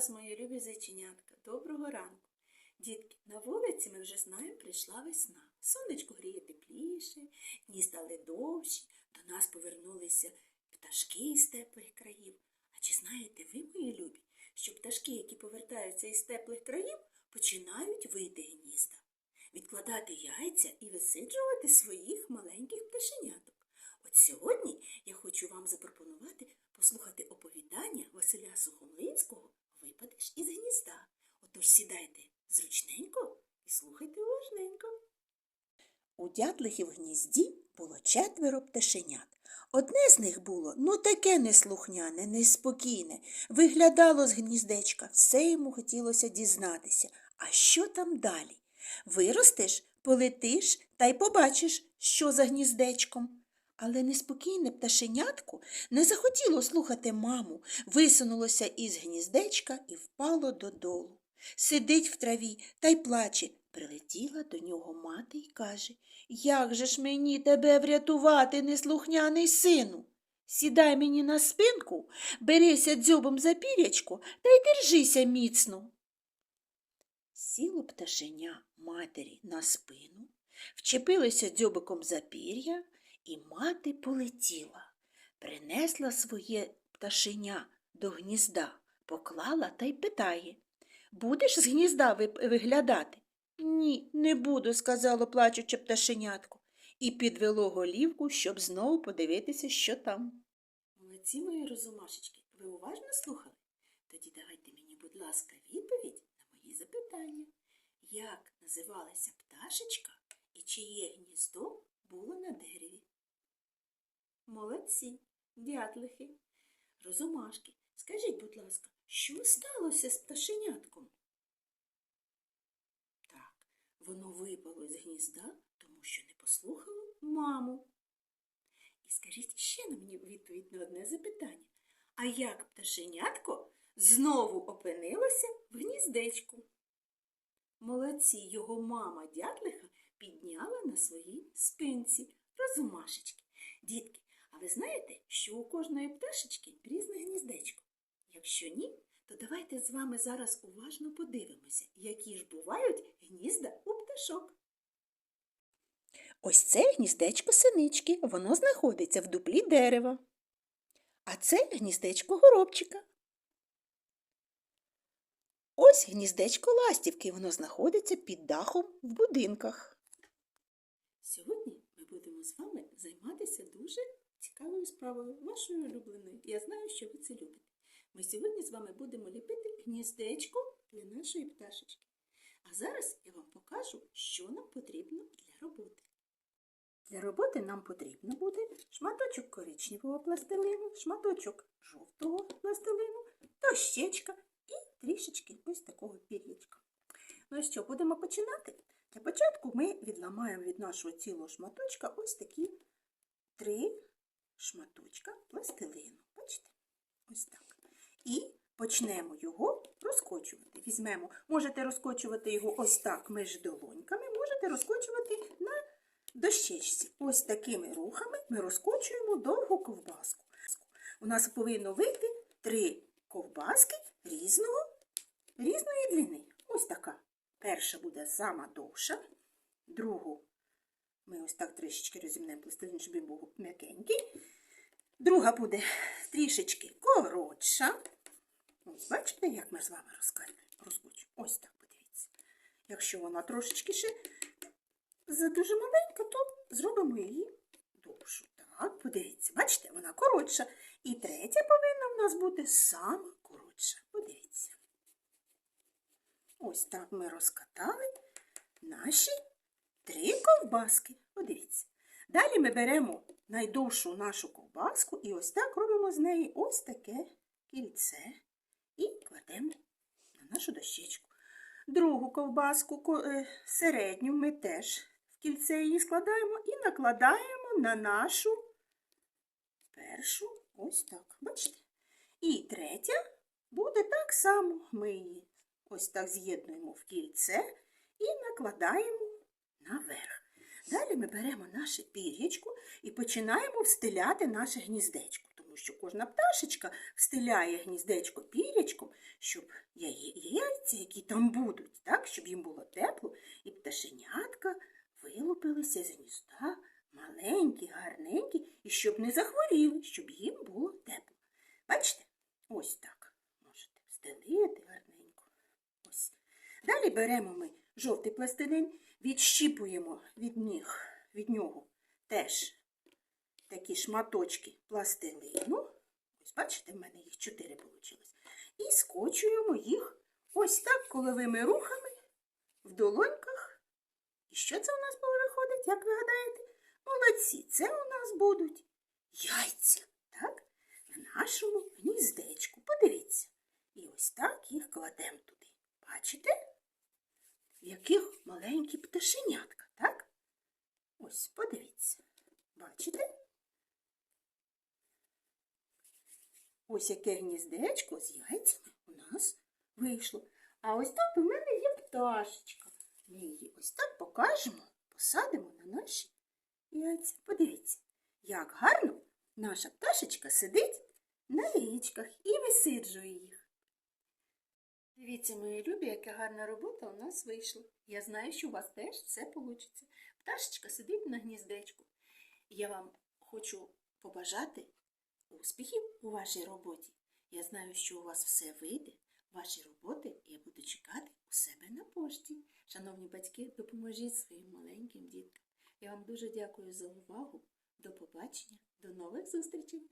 вас, мої любі зайченятка, доброго ранку. Дітки, на вулиці ми вже знаємо, прийшла весна. Сонечко гріє тепліше, дні стали довші, до нас повернулися пташки із теплих країв. А чи знаєте ви, мої любі, що пташки, які повертаються із теплих країв, починають вити гнізда, відкладати яйця і висиджувати своїх маленьких пташеняток? От сьогодні я хочу вам запропонувати послухати оповідання Василя Сухомлинського Випадеш із гнізда. Отож сідайте зручненько і слухайте уважненько. У дятлихів гнізді було четверо пташенят. Одне з них було ну таке неслухняне, неспокійне, виглядало з гніздечка, все йому хотілося дізнатися. А що там далі? Виростеш, полетиш та й побачиш, що за гніздечком. Але неспокійне пташенятко не захотіло слухати маму, висунулося із гніздечка і впало додолу. Сидить в траві та й плаче. Прилетіла до нього мати й каже Як же ж мені тебе врятувати, неслухняний сину? Сідай мені на спинку, берися дзьобом за пірячко та й держися міцно. Сіло пташеня матері на спину, вчепилося дзьобиком за пір'я, і мати полетіла, принесла своє пташеня до гнізда, поклала та й питає Будеш з гнізда виглядати? Ні, не буду, сказало плачуче пташенятко, і підвело голівку, щоб знову подивитися, що там. Молодці мої розумашечки, ви уважно слухали? Тоді давайте мені, будь ласка, відповідь на мої запитання. Як називалася пташечка і чиє гніздо було на дереві? Молодці, дятлихи, розумашки, скажіть, будь ласка, що сталося з пташенятком? Так, воно випало з гнізда, тому що не послухало маму. І скажіть ще на мені відповідь на одне запитання. А як пташенятко знову опинилося в гніздечку? Молодці, його мама дятлиха підняла на своїй спинці розумашечки. Дітки, ви знаєте, що у кожної пташечки різне гніздечко? Якщо ні, то давайте з вами зараз уважно подивимося, які ж бувають гнізда у пташок. Ось це гніздечко синички, воно знаходиться в дуплі дерева. А це гніздечко горобчика. Ось гніздечко ластівки, воно знаходиться під дахом в будинках. Сьогодні ми будемо з вами займатися дуже справою, вашою улюбленою. Я знаю, що ви це любите. Ми сьогодні з вами будемо ліпити гніздечко для нашої пташечки. А зараз я вам покажу, що нам потрібно для роботи. Для роботи нам потрібно буде шматочок коричневого пластилину, шматочок жовтого пластилину, дощечка і трішечки ось такого пір'ячка. Ну і що, будемо починати? Для початку ми відламаємо від нашого цілого шматочка ось такі три шматочка пластилину. Бачите? Ось так. І почнемо його розкочувати. Візьмемо, можете розкочувати його ось так між долоньками, можете розкочувати на дощечці. Ось такими рухами ми розкочуємо довгу ковбаску. У нас повинно вийти три ковбаски різного, різної длини. Ось така. Перша буде сама довша, другу ми ось так трішечки розімнемо пластилин, щоб він був м'якенький. Друга буде трішечки коротша. Ось бачите, як ми з вами розкочуємо. Ось так подивіться. Якщо вона трошечки ще дуже маленька, то зробимо її довшу. Так, подивіться, бачите, вона коротша. І третя повинна в нас бути сама коротша. Подивіться. Ось так ми розкатали наші три ковбаски. Подивіться. Далі ми беремо найдовшу нашу ковбаску і ось так робимо з неї ось таке кільце і кладемо на нашу дощечку. Другу ковбаску е, середню ми теж в кільце її складаємо і накладаємо на нашу першу ось так. Бачите? І третя буде так само. Ми її ось так з'єднуємо в кільце і накладаємо наверх. Далі ми беремо наше пір'ячко і починаємо встиляти наше гніздечко, тому що кожна пташечка встиляє гніздечко пірячком, щоб яйця, які там будуть, так, щоб їм було тепло, і пташенятка вилупилися з гнізда, маленькі, гарненькі, і щоб не захворіли, щоб їм було тепло. Бачите? Ось так. Можете встелити гарненько. Ось. Далі беремо ми жовтий пластилин, відщіпуємо від них, від нього теж такі шматочки пластилину. Ось бачите, в мене їх чотири вийшло. І скочуємо їх ось так коловими рухами в долоньках. І що це у нас виходить, як ви гадаєте? Молодці, це у нас будуть яйця, так? В нашому гніздечку. Подивіться. І ось так їх кладемо туди. Бачите? В яких маленькі пташенятка, так? Ось, подивіться. Бачите? Ось яке гніздечко з яйцями у нас вийшло. А ось тут у мене є пташечка. Ми її ось так покажемо, посадимо на наші яйця. Подивіться, як гарно наша пташечка сидить на яєчках і висиджує їх. Дивіться, мої любі, яка гарна робота у нас вийшла. Я знаю, що у вас теж все вийде. Пташечка сидить на гніздечку. Я вам хочу побажати успіхів у вашій роботі. Я знаю, що у вас все вийде. Ваші роботи я буду чекати у себе на пошті. Шановні батьки, допоможіть своїм маленьким діткам. Я вам дуже дякую за увагу. До побачення, до нових зустрічей!